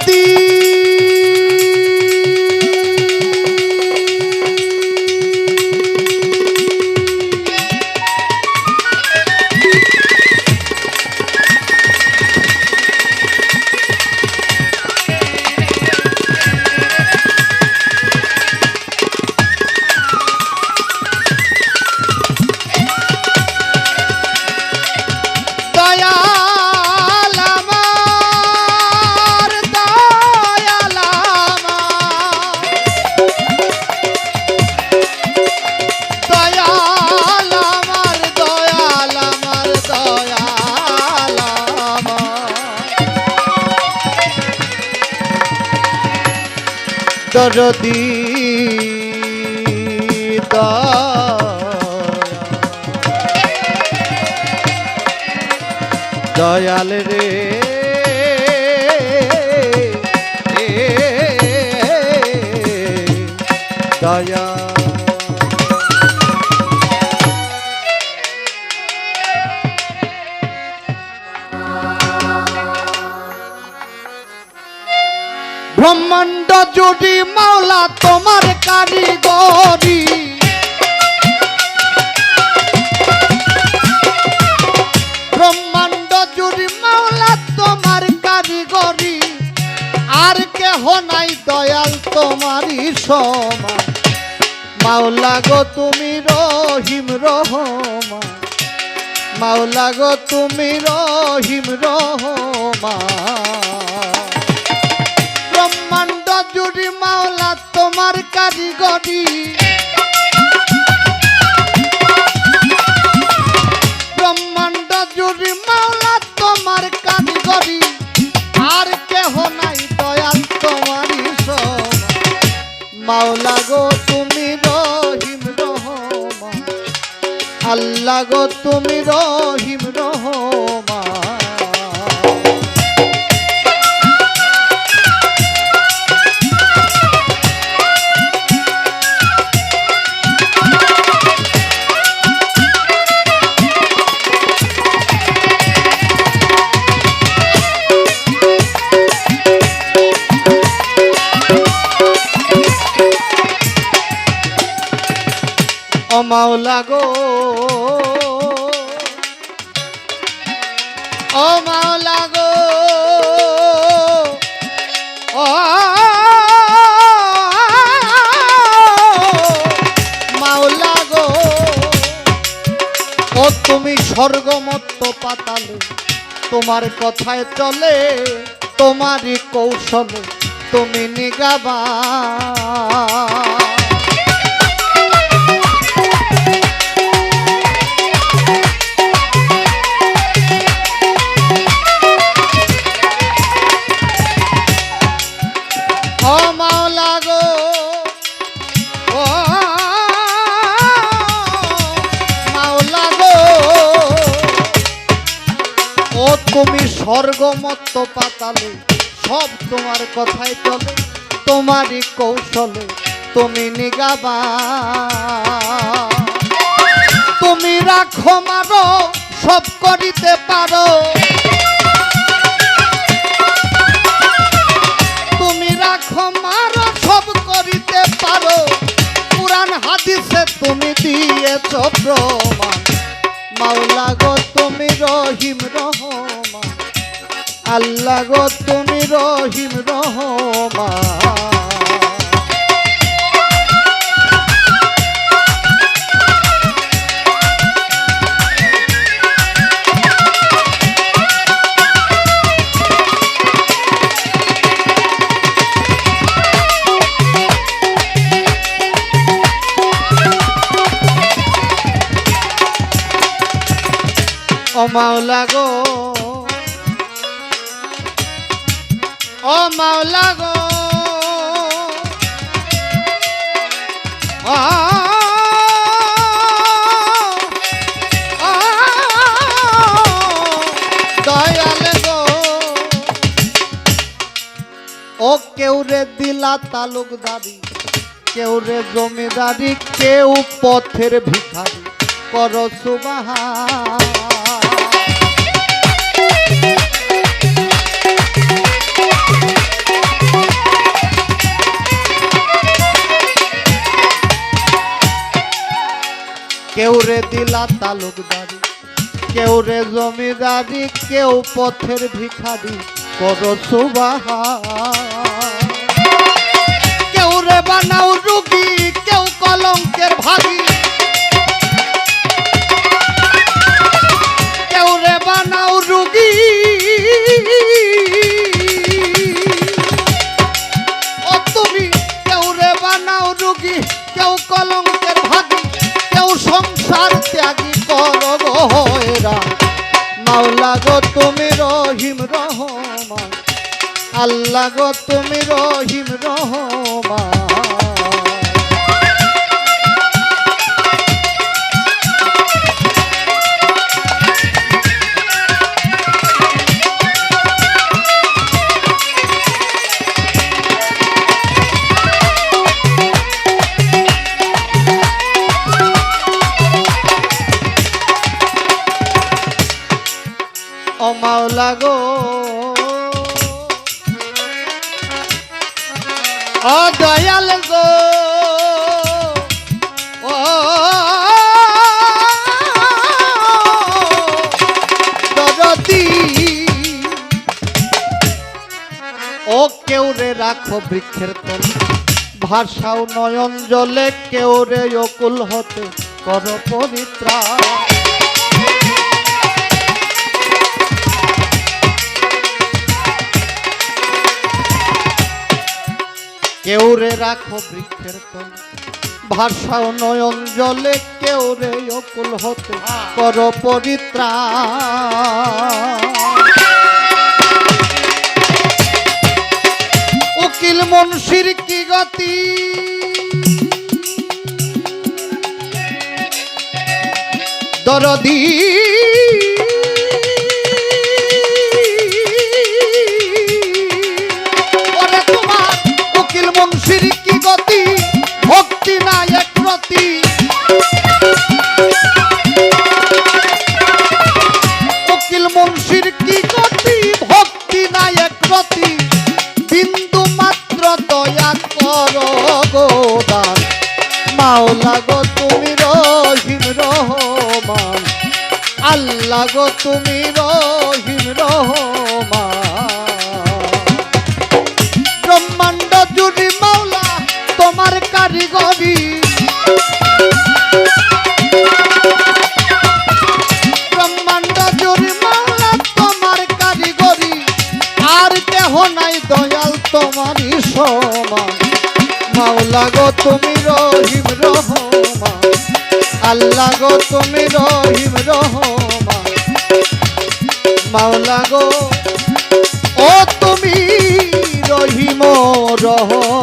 নদী দরদি দয়াল রে দয়া সমান মাওলা গো, তুমি রহিম রহমা। মাওলা গো, তুমি রহিম রহমা। ব্রহ্মাণ্ড জুড়ি মাওলা তোমার কারিগরি। মাওলা গো তুমি রহিম রহমান। আল্লাহ গো তুমি রহিম রহমান। মাওলা গো ও মাওলা গো ও মাওলা গো ও, তুমি স্বর্গমত্ত পাতালে, তোমার কথায় চলে, তোমারই কৌশলে তুমি নিগাবা স্বর্গমত্ত পাতালে, সব তোমার কথাই চলে, তোমারই কৌশলে তুমি নিগাবা। তুমি রাখো, মারো, সব করিতে পারো। তুমি রাখো, মারো, সব করিতে পারো। পুরাণ হাদিসে তুমি দিয়েছ প্রমাণ। মাওলা গো, তুমি রহিম রহমান আল্লাহ গো তুমি রহিম রহমান। ও মাওলা গো ও মাওলা গো। দয়াল গো। ও কেউ রে দিলা তালুকদারি কেউ রে জমিদারি, কেউ পথের ভিখারি। কর সুবাহা। কেউ রে দিলা তালুকদারি কেউ রে জমিদারি, কেউ পথের ভিখারি, কর সুবাহা কেউ রে বানাও রুগী, কেউ কলঙ্কের ভাগী গো তুমি রহিম রহমান। আল্লাহ গো তুমি রহিম রহমান। ও কেউ রে রাখো বৃক্ষের তল। ভাষাও নয়ন জলে কেউ রে অকুল হতে কর পরিত্রাণ। কেউ রে রাখো বৃক্ষের তল। ভাষাও নয়ন জলে কেউ রে অকুল হতে কর পরিত্রাণ। উকিল মুন্সির কি গতি? দরদি তুমি রহিম রহমান। আল্লাহ গো তুমি রহিম রহমান। ব্রহ্মাণ্ড জুড়ি মাওলা, তোমার কারিগরি। দয়াল, তোমারই সমান। মাওলা গো তুমি রহিম রহমান। আল্লাহ গো তুমি রহিম রহমা মাওলা গো ও তুমি রহিম রহমা